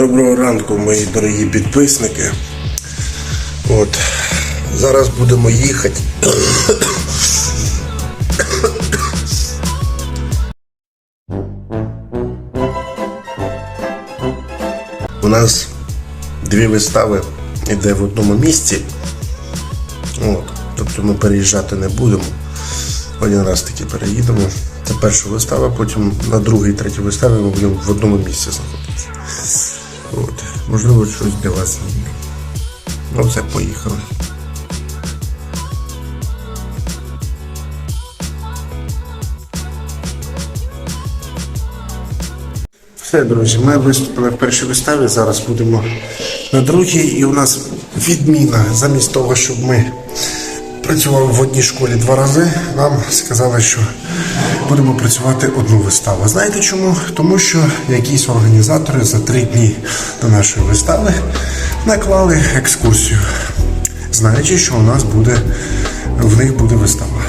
Доброго ранку, мої дорогі підписники. От. Зараз будемо їхати. У нас дві вистави йде в одному місці. От. Тобто ми переїжджати не будемо. Один раз таки переїдемо. Це перша вистава, потім на другій, третій виставі ми будемо в одному місці знаходитися. Можливо, щось для вас знімемо. Ну все, поїхали. Все, друзі, ми виступили в першій виставі, зараз будемо на другій, і у нас відміна. Замість того, щоб ми працювали в одній школі два рази, нам сказали, що будемо працювати одну виставу. Знаєте чому? Тому що якісь організатори за три дні до нашої вистави наклали екскурсію, знаючи, що у нас буде в них буде вистава.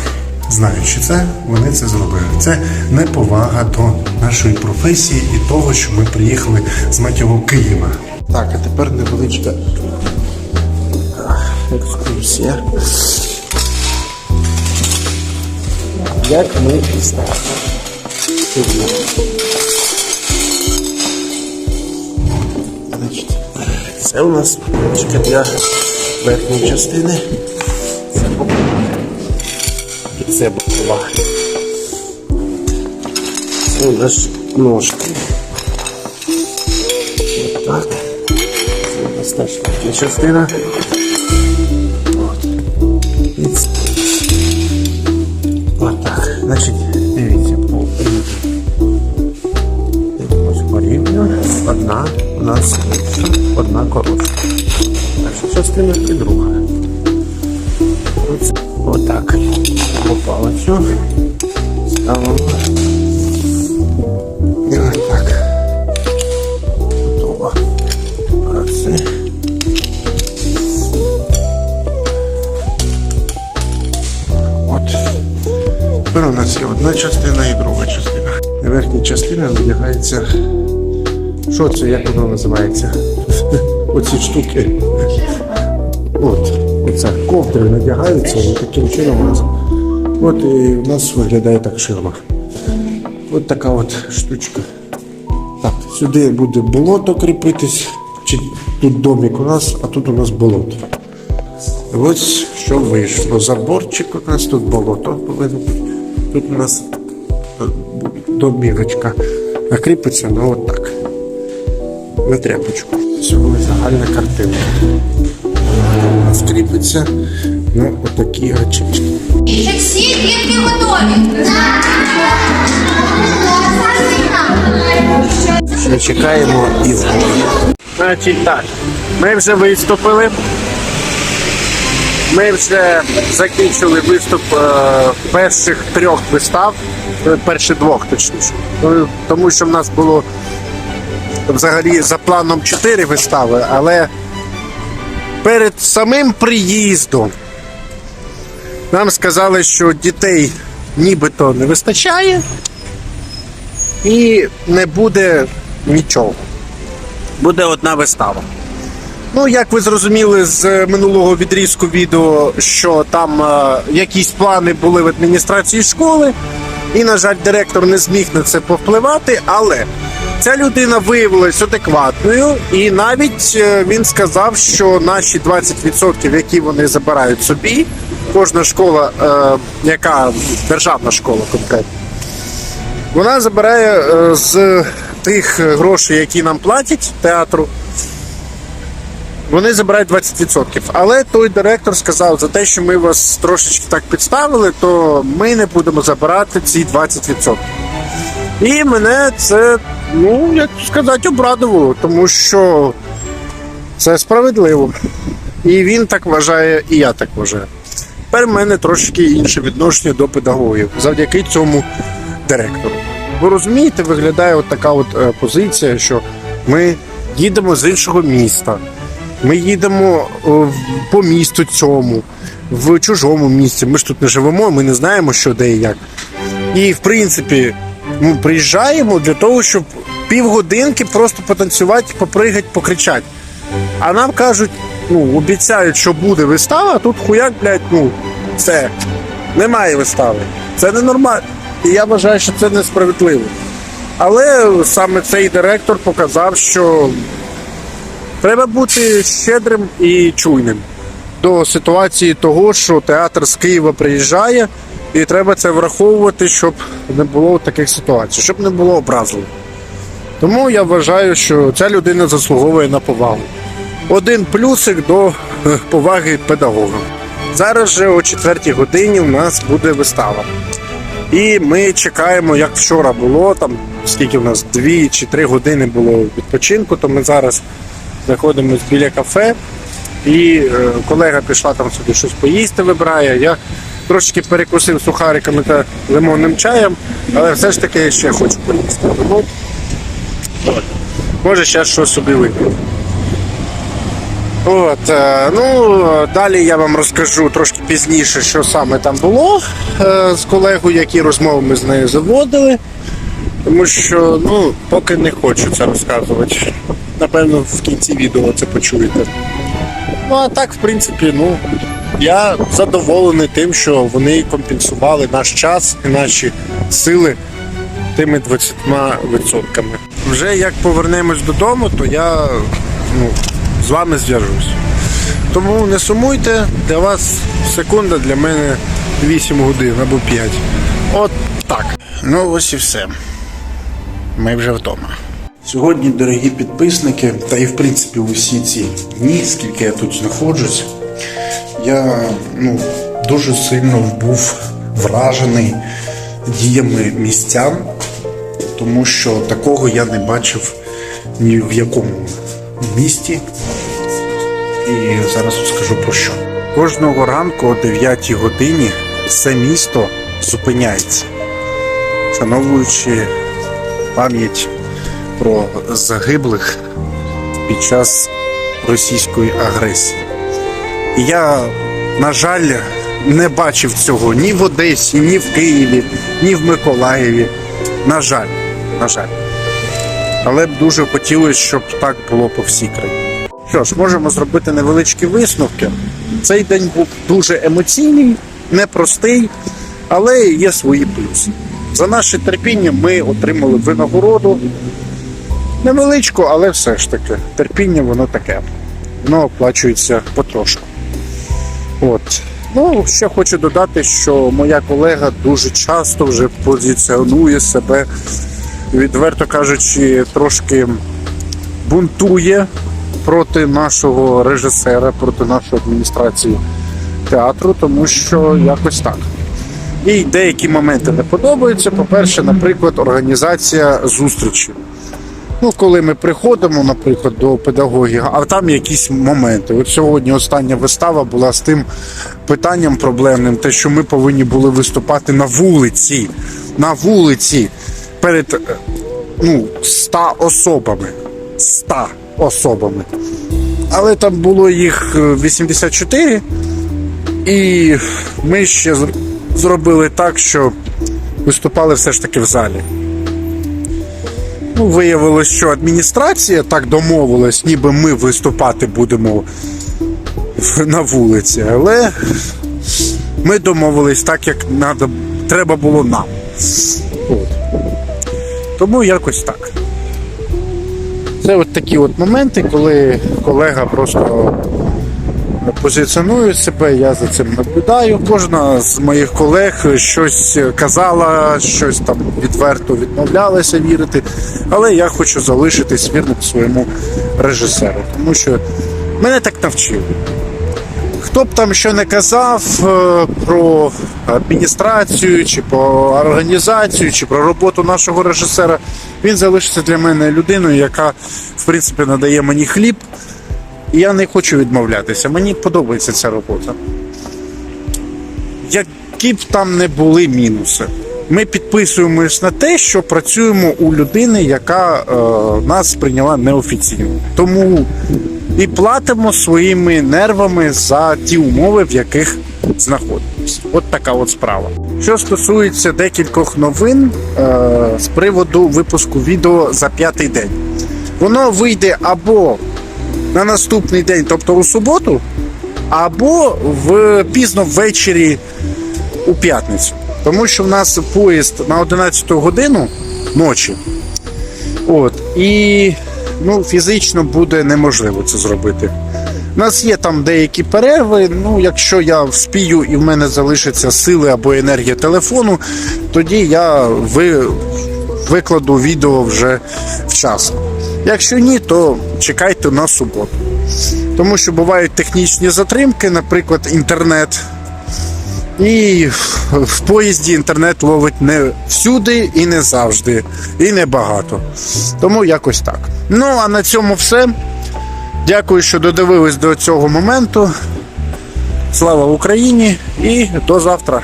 Знаючи це, вони це зробили. Це неповага до нашої професії і того, що ми приїхали з матього Києва. Так, а тепер невеличка екскурсія. Як ми стали. Значить, це у нас для верхньої частини. Це бокова. І це бокова. Це у нас ножки. Так. Це у нас теж верхня частина. Значить, дивіться, по Ось порівню. Одна у нас одна коротша. Перша частина і друга. Ось Отак. По палицю. Ставимо. Тепер у нас є одна частина і друга частина. На верхній частині надягається. Що це, як воно називається? Оці штуки. От, оце ковдри надягаються, і таким чином у нас. От і у нас виглядає так ширма. От така от штучка. Так, сюди буде болото кріпитись. Чи тут домик у нас, а тут у нас болото. Ось що вийшло. Заборчик у нас тут болото повинно бути. Тут у нас е, домівочка. А ну от так. На тряпочку. Сьогодні загальна картинка. У нас кріпиться на отакі гачечки. Всі дітки готові? Ще чекаємо і Значить так, ми вже виступили. Ми вже закінчили виступ е, перших трьох вистав, е, перших двох точніше. Ну, Тому що в нас було взагалі за планом чотири вистави, але перед самим приїздом нам сказали, що дітей нібито не вистачає і не буде нічого буде одна вистава. Ну, як ви зрозуміли з минулого відрізку відео, що там е, якісь плани були в адміністрації школи, і, на жаль, директор не зміг на це повпливати, але ця людина виявилась адекватною, і навіть е, він сказав, що наші 20%, які вони забирають собі, кожна школа, е, яка державна школа конкретно, вона забирає е, з тих грошей, які нам платять театру. Вони забирають 20%. Але той директор сказав, за те, що ми вас трошечки так підставили, то ми не будемо забирати ці 20%. І мене це, ну, як сказати, обрадувало, тому що це справедливо. І він так вважає, і я так вважаю. Тепер в мене трошки інше відношення до педагогів завдяки цьому директору. Ви розумієте, виглядає от така от е, позиція, що ми їдемо з іншого міста, ми їдемо е, по місту цьому, в чужому місці. Ми ж тут не живемо, ми не знаємо, що де і як. І в принципі, ми приїжджаємо для того, щоб півгодинки просто потанцювати, попригати, покричати. А нам кажуть, ну, обіцяють, що буде вистава, а тут хуяк, блядь, ну, все. Немає вистави. Це ненормально. І я вважаю, що це несправедливо. Але саме цей директор показав, що треба бути щедрим і чуйним до ситуації того, що театр з Києва приїжджає, і треба це враховувати, щоб не було таких ситуацій, щоб не було образливо. Тому я вважаю, що ця людина заслуговує на повагу. Один плюсик до е, поваги педагога. Зараз же о 4 годині у нас буде вистава. І ми чекаємо, як вчора було, там скільки в нас дві чи три години було відпочинку, то ми зараз знаходимося біля кафе. І е, колега пішла там собі щось поїсти, вибирає. Я трошки перекусив сухариками та лимонним чаєм, але все ж таки ще хочу поїсти. Тому може ще щось собі вип'ю. От, е, ну, далі я вам розкажу трошки пізніше, що саме там було е, з колегою, які розмови ми з нею заводили. Тому що ну, поки не хочу це розказувати. Напевно, в кінці відео це почуєте. Ну, а так, в принципі, ну, я задоволений тим, що вони компенсували наш час і наші сили тими 20%. Вже як повернемось додому, то я ну, з вами зв'яжусь. Тому не сумуйте, для вас секунда, для мене 8 годин або 5. От так. Ну ось і все. Ми вже вдома. Сьогодні, дорогі підписники, та і в принципі усі ці дні, скільки я тут знаходжусь, я ну, дуже сильно був вражений діями містян, тому що такого я не бачив ні в якому місті. І зараз скажу про що. Кожного ранку о 9 годині все місто зупиняється, вшановуючи пам'ять про загиблих під час російської агресії. Я, на жаль, не бачив цього ні в Одесі, ні в Києві, ні в Миколаєві. На жаль, на жаль. Але б дуже хотілося, щоб так було по всій країні. Що ж, можемо зробити невеличкі висновки. Цей день був дуже емоційний, непростий, але є свої плюси. За наше терпіння ми отримали винагороду. Невеличку, але все ж таки. Терпіння воно таке. Воно оплачується потрошку. От. Ну, ще хочу додати, що моя колега дуже часто вже позиціонує себе, відверто кажучи, трошки бунтує проти нашого режисера, проти нашої адміністрації театру, тому що якось так. І деякі моменти не подобаються. По-перше, наприклад, організація зустрічі. Ну, коли ми приходимо, наприклад, до педагогів, а там якісь моменти. От сьогодні остання вистава була з тим питанням проблемним, те, що ми повинні були виступати на вулиці. На вулиці перед е, ну, 100 особами. 100 особами. Але там було їх е, 84, і ми ще зр- зробили так, що виступали все ж таки в залі. Ну, виявилось, що адміністрація так домовилась, ніби ми виступати будемо на вулиці, але ми домовились так, як треба було нам. От. Тому якось так. Це от такі от моменти, коли колега просто позиціонує себе, я за цим наблюдаю. Кожна з моїх колег щось казала, щось там відверто відмовлялася вірити. Але я хочу залишитись вірним своєму режисеру, тому що мене так навчили. Хто б там що не казав е, про адміністрацію, чи про організацію, чи про роботу нашого режисера, він залишиться для мене людиною, яка в принципі надає мені хліб. І я не хочу відмовлятися. Мені подобається ця робота. Які б там не були мінуси, ми підписуємось на те, що працюємо у людини, яка е, нас прийняла неофіційно. Тому і платимо своїми нервами за ті умови, в яких знаходимося. От така от справа. Що стосується декількох новин е, з приводу випуску відео за п'ятий день, воно вийде або на наступний день, тобто у суботу, або в пізно ввечері у п'ятницю. Тому що в нас поїзд на 11 годину ночі. От, і ну, фізично буде неможливо це зробити. У нас є там деякі перерви. Ну, якщо я вспію і в мене залишаться сили або енергія телефону, тоді я ви, викладу відео вже вчасно. Якщо ні, то чекайте на суботу. Тому що бувають технічні затримки, наприклад, інтернет. І в поїзді інтернет ловить не всюди і не завжди, і не багато. Тому якось так. Ну а на цьому все. Дякую, що додивились до цього моменту. Слава Україні і до завтра.